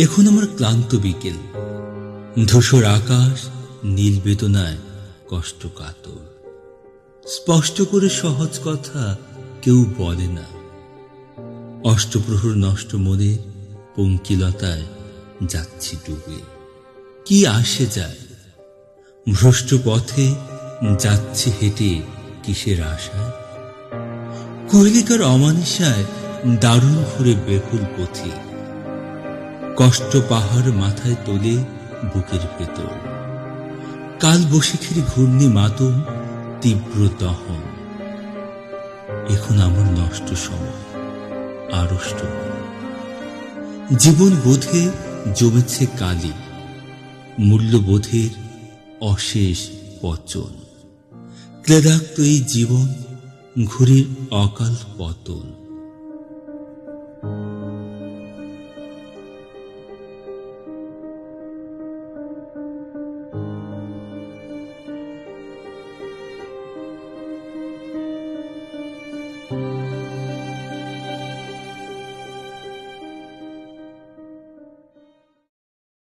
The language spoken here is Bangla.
এখন আমার ক্লান্ত বিকেল। ধূসর আকাশ, নীল বেদনায় কষ্ট কাতর। স্পষ্ট করে সহজ কথা কেউ বলে না। অষ্টপ্রহর নষ্ট মনে পঙ্কিলতায় যাচ্ছি ডুবে। কি আসে যায়? ভ্রষ্ট পথে যাচ্ছে হেঁটে কিসের আশায়? কৈলিকার অমানিসায় দারুণ ঘুরে বেকুল পথি কষ্ট পাহাড় মাথায় তোলে বুকের ভেতর। কাল বসিখের ঘূর্ণি মাতম, তীব্র দহন। এখন আমার নষ্ট সময়, আড়ষ্ট জীবন বোধে জমেছে কালি, মূল্যবোধের অশেষ পচন। ক্লেদাক্ত এই জীবন ঘুরির অকাল পতন।